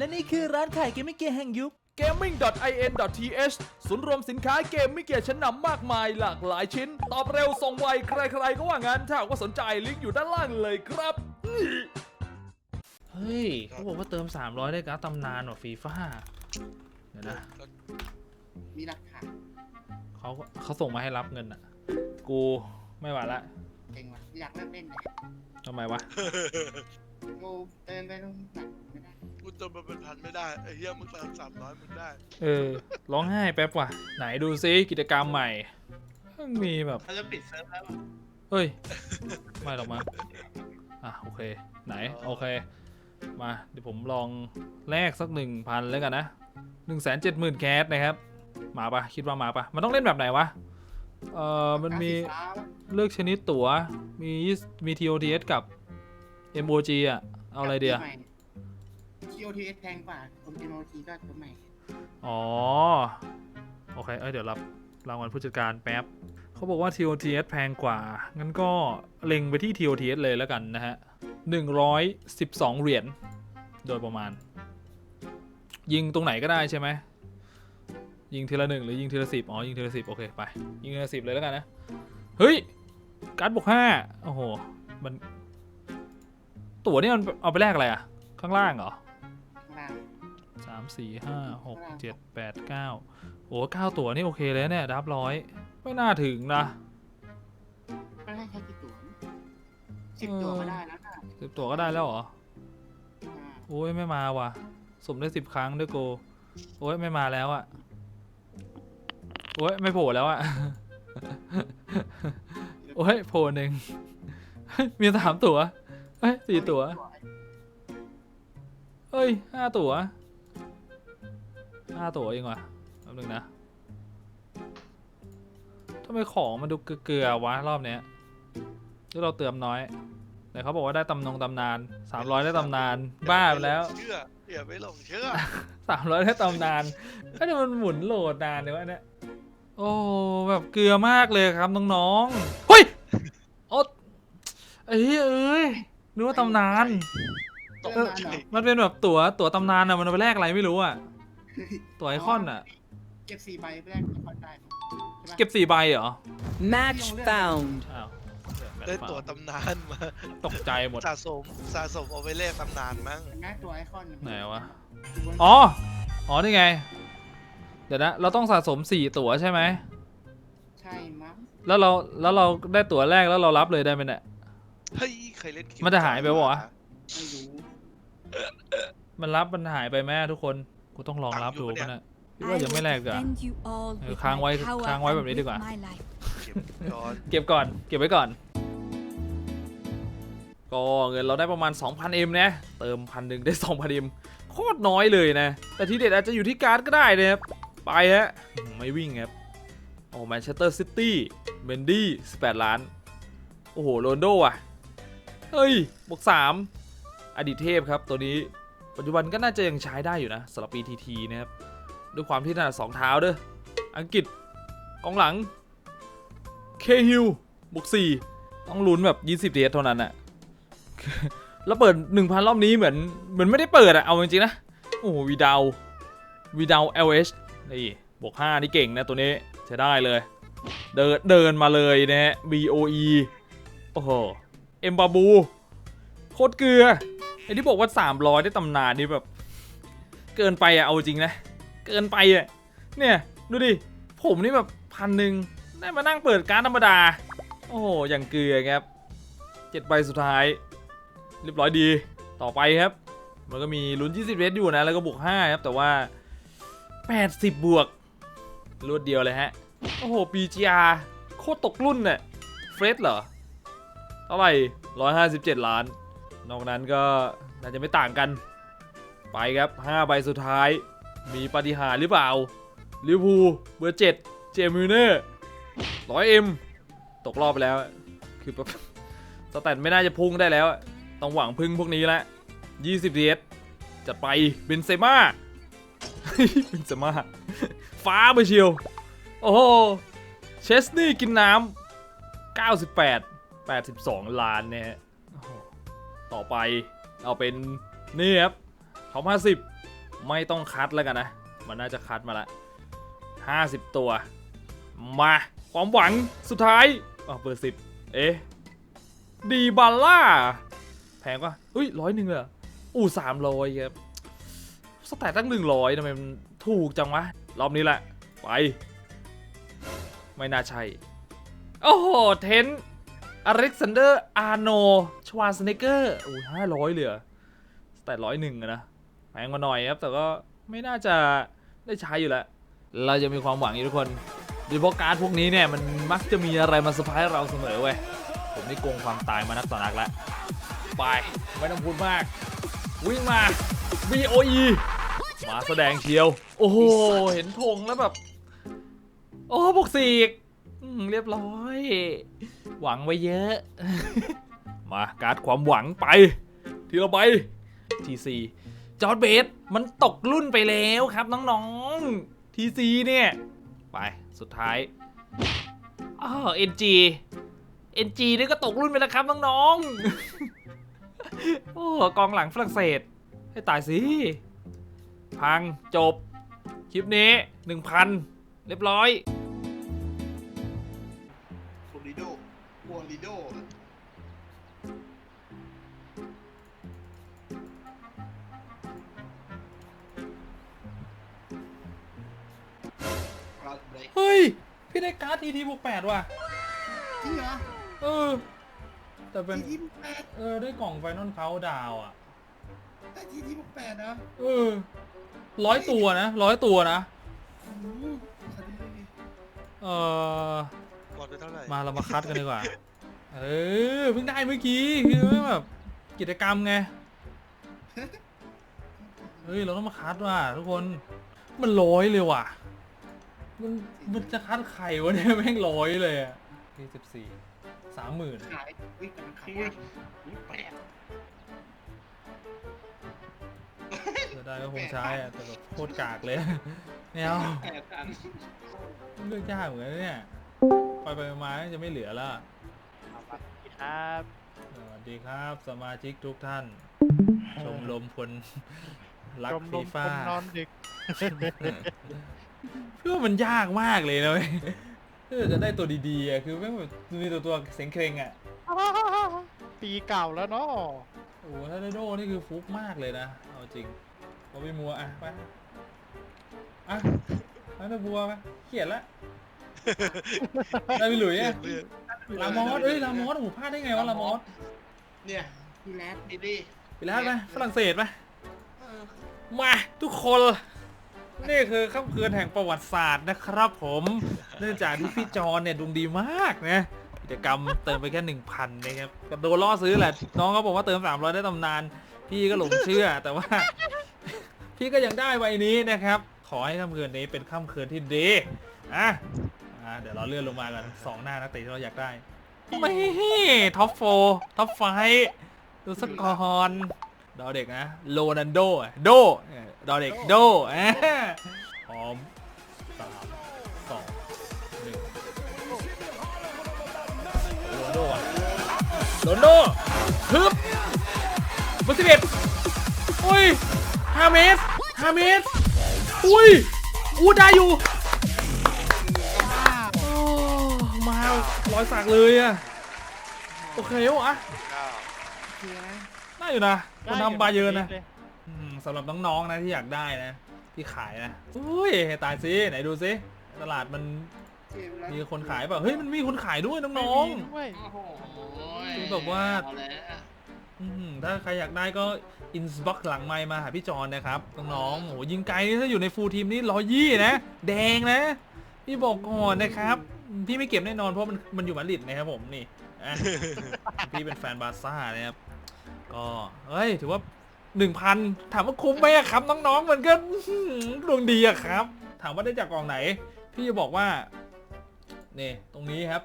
และนี่คือร้านขายเกมมิ่งเกียร์แห่งยุค gaming.in.th ศูนย์รวมสินค้าเกมไม่เกียร์ชั้นนำมากมายหลากหลายชิ้น ตอบเร็วส่งไวใครๆก็ว่างั้นถ้าหากว่าสนใจลิงก์อยู่ด้านล่างเลยครับ เฮ้ยเขาบอกว่าเติม 300 ได้การ์ดตำนานว่ะฟีฟ่าเดี๋ยวนะมีหลักฐานเขาเขาส่งมาให้รับเงินอะ กูไม่ไหวละเองว่ะอยากเลิกเล่นเลยทำไมวะ กูเติมไปตรงไหนไม่ได้ กูเติมมาเป็นพันไม่ได้ไอ้เหี้ยมึงเติมสามร้อยมึงได้ เออ ร้องไห้แป๊บว่ะ ไหนดูซิกิจกรรมใหม่เพิ่งมีแบบ เขาจะปิดเซิร์ฟแล้วเฮ้ย ไม่หรอกมั้งอะ โอเค ไหน โอเค มา เดี๋ยวผมลองแลกสักหนึ่งพันแล้วกันนะหนึ่งแสนเจ็ดหมื่นแคสนะครับ มาปะคิดว่ามาปะมันต้องเล่นแบบไหนวะ เอ่อ มันมี ฟ้าปะเลือกชนิดตั๋วมีมี TOTS กับ MOG อะ เอาอะไรเดียทีโอทีเอ สแพงกว่าผมทีโอทีก็ตัวใหม่ อ๋อ โอเค เอ้ย เดี๋ยวรับรางวัลผู้จัดการแป๊บ เขาบอกว่า TOTS แพงกว่า งั้นก็เล็งไปที่ TOTS เลยแล้วกันนะฮะ 112 เหรียญ โดยประมาณ ยิงตรงไหนก็ได้ใช่ไหม ยิงทีละหนึ่งหรือยิงทีละสิบอ๋อ ยิงทีละสิบโอเค ไป ยิงทีละสิบเลยแล้วกันนะ เฮ้ย การ์ดบวกห้าโอ้โห มัน ตั๋วนี่มันเอาไปแลกอะไรอะข้างล่างเหรอ สามสี่ห้าหกข้างล่างเจ็ดแปดเก้าโอ้เก้าตั๋วนี่โอเคเลยเนี่ยดับร้อยไม่น่าถึงนะก็ได้แค่กี่ตัวสิบตัวก็ได้แล้วนะสิบตั๋วก็ได้แล้วเหรออ่าโอ้ยไม่มาว่ะสมได้สิบครั้งด้วยโก โอ้ยไม่มาแล้วอะโอ้ยไม่โผล่แล้วอะโอ้ยโผล่หนึ่งมีสามตั๋วเฮ้ยสี่ตั๋วเฮ้ยห้าตั๋ว ห้าตั๋วเองว่ะแป๊บนึงนะทำไมของมันดูเกลือๆวะรอบเนี้ยหรือเราเติมน้อยแต่เขาบอกว่าได้ตำนงตำนานสามร้อยได้ตำนาน บ้าไปแล้วเชื่ออย่าไปหลงเชื่อสามร้อยได้ตำนานก็จะมันหมุนโหลดนานเลยวะเนี่ยโอ้แบบเกลือมากเลยครับน้องๆเฮ้ยโอ๊ตเอ้ยเอ้ยนึกว่าตำนานตกเติมใจนานเหรอมันเป็นแบบตั๋วตั๋วตำนานอะมันเอาไปแลกอะไรไม่รู้อะ ตั๋วไอคอนอะเก็บสี่ใบไปแรกไอคอนได้ใช่ปะเก็บสี่ใบเหรอ Match found. อ้าวได้ตัวตำนานมา ตกใจหมด สะสมสะสมเอาไปเลขตำนานมั้งเห็นไหมตัวไอคอนไหนวะอยู่บนอ๋อ อ๋อ นี่ไง เดี๋ยวนะ เราต้องสะสมสี่ตั๋วใช่ไหม ใช่มั้งแล้วเรา แล้วเราได้ตั๋วแรกแล้วเรารับเลยได้ไหมเนี่ย เฮ้ยเคยเล่นคิวมันจะหายไปปะวะ ไม่รู้มันรับมันหายไปไหมทุกคน กูต้องลองรับดูปะเนี่ยคิดว่ายังไม่แลกอะ Defend you all Ừ, with khang my quay- power khang quay and แบบนี้ดีกว่า with my life. เก็บย้อนเก็บก่อน เก็บไว้ก่อน ก็เงินเราได้ประมาณ 2,000 m นะ เติมพันหนึ่งได้ 2,000 m โคตรน้อยเลยนะ แต่ที่เด็ดอาจจะอยู่ที่การ์ดก็ได้นะครับ ไปฮะ ไม่วิ่งครับโอ้แมนเชสเตอร์ซิตี้เมนดี้ 18 ล้าน โอ้โห โรนโดอะ เฮ้ยบวก3อดีตเทพครับตัวนี้ ปัจจุบันก็น่าจะยังใช้ได้อยู่นะสำหรับ BTT นะครับด้วยความที่ถนัดสองเท้าเด้ออังกฤษกองหลังเคฮิลบวกสี่ต้องลุ้นแบบ 20เดทเท่านั้นอะแล้วเปิด 1,000 รอบนี้เหมือนเหมือนไม่ได้เปิดอะเอาจริงๆนะ โอ้วีดาววีดาว LH นี่บวก 5 นี่เก่งนะตัวนี้ใช้ได้เลย เดินเดินมาเลยนะฮะ BOE โอ้โห เอ็มบาบู โคตรเกลือ อ้ที่บอกว่า 300 ได้ตำนานนี่แบบ เกินไปอะเอาจริงนะ เกินไปอะเนี่ย ดูดิ ผมนี่แบบพันหนึ่งได้มานั่งเปิดการธรรมดา โอ้โหอย่างเกลือครับเจ็ดใบสุดท้าย เรียบร้อยดีต่อไปครับ มันก็มีลุ้น 20เรสอยู่นะ แล้วก็บวก 5 ครับ แต่ว่า 80 บวกรวดเดียวเลยฮะ โอ้โห PGR โคตรตกรุ่นเน่ะเฟรดเหรอเท่าไหร่157 ล้าน นอกนั้นก็น่าจะไม่ต่างกัน ไปครับ5ใบสุดท้าย มีปาฏิหาริ์หรือเปล่าลิเวอร์พูลเบอร์เจ็ดเจมิวเนอร์ร้อยเอ็มตกรอบไปแล้ว คือแบบสแตทไม่น่าจะพุ่งได้แล้ว ต้องหวังพึ่งพวกนี้ละ20เดสจัดไปเบนเซม่าเบนเซม่าฟ้าไปเชียว โอ้โหเชสนี่กินน้ำ98 82 ล้านเนี่ย ต่อไปเอาเป็นนี่ครับท็อป50ไม่ต้องคัดแล้วกันนะ มันน่าจะคัดมาละ50ตัว มาความหวังสุดท้ายอ๋อเบอร์สิบเอ๊ะดีบัลล่า แพงปะอุ้ยร้อยหนึ่งเลยเหรออู้สามร้อยครับสแตทตั้งหนึ่งร้อยทำไมมันถูกจังวะ รอบนี้แหละ ไป ไม่น่าใช่ โอ้โห เทนอเล็กซานเดอร์อาร์โน ชวานสเนเกอร์โอู้ห้าร้อยเหลือแตทร้อยหนึ่งนะแพงมาหน่อยครับ แต่ก็ไม่น่าจะได้ใช้อยู่แล้ว เราจะมีความหวังอยู่ทุกคนโดยเฉพาะการดพวกนี้เนี่ย มันมักจะมีอะไรมาเซอร์ไพรส์เราเสมอเว้ย ผมนี่โกงความตายมานักต่อนักแล้ว ไป ไม่ต้องพูดมาก วิ่งมา VOE มาแสดงเชียว โอ้โห เห็นธงแล้วแบบ โอ้บวกสี่อีกเรียบร้อย หวังไว้เยอะ มาการ์ดความหวังไป ทีละใบ TC จอร์ดเบสมันตกรุ่นไปแล้วครับน้องๆ TC เนี่ย ไปสุดท้ายอ้าว NG NG นี่ก็ตกรุ่นไปแล้วครับน้องๆ โอ้กองหลังฝรั่งเศส ให้ตายสิ พังจบ คลิปนี้ 1,000 เรียบร้อย เบรกเฮ้ย พี่ได้การ์ดทีทีบวกแปดว่ะ จริงเหรอเออ แต่เป็น ทีทีแปดเออ ได้กล่องไฟนอลเขาดาวอะ แต่ทีทีแปดนะเออ ร้อยตัวนะร้อยตัวนะอืมสวัสดีเออก่อนไปเท่าไหร่มาเรามาคัดกันดีกว่า เออ เพิ่งได้เมื่อกี้ คือแบบกิจกรรมไง เฮ้ย เราต้องมาคัดว่ะทุกคน มันร้อยเลยว่ะ มันมันจะคัดไข่วะเนี่ยแม่งร้อยเลยอะที่สิบสี่สามหมื่นขายวิ่งกำลังขายนี่แปดจะได้ก็คงใช้อะแต่แบบโคตรกากเลยไม่เอาแปดอันเลือกยากเหมือนกันนะเนี่ยไปไปมาๆจะไม่เหลือแล้วครับสวัสดีครับ สมาชิกทุกท่าน ชมรมพลรักชมรฟีมฟ่าคนนอนดึก เพื่อมันยากมากเลยนะเว้ยเพื่อจะได้ตัวดีๆอะคือแม่งแบบมีตัวตัวเสียงเคร่งอะปีเก่าแล้วเนาะโอ้โหถ้าได้โดนี่คือฟุกมากเลยนะเอาจริงเอาไปมัวอะไปอะไปไปบัวไปเขียนละได้ไปหลุยอะเรื่องลามอสเอ้ยลามอสโอ้โหพลาดได้ไงวะลามอสเนี่ยพี่แรดดิดี้ไปแล้วไปฝรั่งเศสไป เออมาทุกคน นี่คือค่ำคืนแห่งประวัติศาสตร์นะครับผม เนื่องจากที่พี่จอนเนี่ยดวงดีมากนะกิจกรรมเติมไปแค่หนึ่งพันนะครับก็โดนล่อซื้อแหละ น้องเขาบอกว่าเติม300ได้ตำนาน พี่ก็หลงเชื่อแต่ว่า พี่ก็ยังได้ใบนี้นะครับ ขอให้ค่ำคืนนี้เป็นค่ำคืนที่ดีอะอะเดี๋ยวเราเลื่อนลงมากันสองหน้านักเตะที่เราอยากได้ไม่ท็อปโฟท็อปไฟดูสกอน ดอเด็กนะโรนันโดอะโดเออดอเด็กโดอะพร้อมสามสองหนึ่งโรนัลโดอะโรนัลโดฮึบเบอร์สิบเอ็ดอุ้ยห้าเมตรห้าเมตรอุ้ยอู้ได้อยู่โอ้มาร้อยสักเลยอะโอเควะเก้าเคลียร์นะได้อยู่นะ คนทำบาเยิร์นนะเลยอืมสำหรับน้องๆนะที่อยากได้นะ ที่ขายนะอุ้ยตายสิไหนดูสิตลาดมันเกมแล้วมีคนขายเปล่าเฮ้ยมันมีคนขายด้วยน้องไม่มีด้วย โอ้โหคือแบบว่า เอแล้วๆอืมถ้าใครอยากได้ก็อินสบ็อกหลังไมค์มาหาพี่จอนนะครับน้องๆโหยิงไกลนี่ถ้าอยู่ในฟูลทีมนี่ร้อยยี่นะ แดงนะ พี่บอกก่อนนะครับพี่ไม่เก็บแน่นอนเพราะมันมันอยู่มาดริดนะครับผมนี่อะพี่เป็นแฟนบาร์ซ่านะครับ ก็เฮ้ย ถือว่าหนึ่งพันถามว่าคุ้มไหมอะครับ น้องๆ มันก็อื้อหือดวงดีอะครับ ถามว่าได้จากกล่องไหน พี่จะบอกว่านี่ตรงนี้ครับ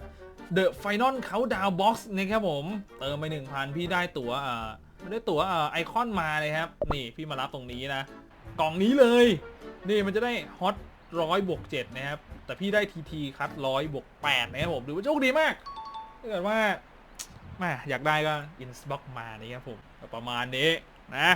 The Final Countdown Box นะครับผม เติมไป 1,000 พี่ได้ตั๋วอ่าได้ตั๋วอ่าไอคอนมาเลยครับ นี่พี่มารับตรงนี้นะ กล่องนี้เลย นี่มันจะได้ฮอตร้อยบวกเจ็ดนะครับ แต่พี่ได้ทีทีคัดร้อยบวกแปดนะครับผมถือว่าโชคดีมากถ้าเกิดว่า แม่อยากได้ก็อินสบ็อกมานี่ครับผม ประมาณนี้นะ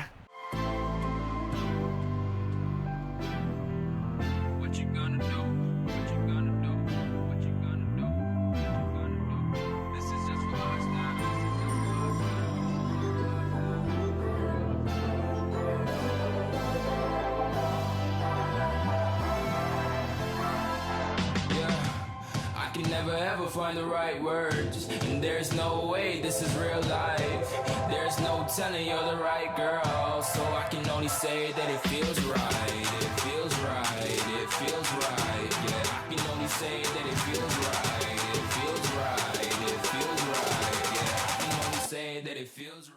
ever find the right words. And there's no way this is real life. There's no telling you're the right girl. So I can only say that it feels right. It feels right. It feels right. Yeah, I can only say that it feels right. It feels right. It feels right. Yeah, I can only say that it feels right.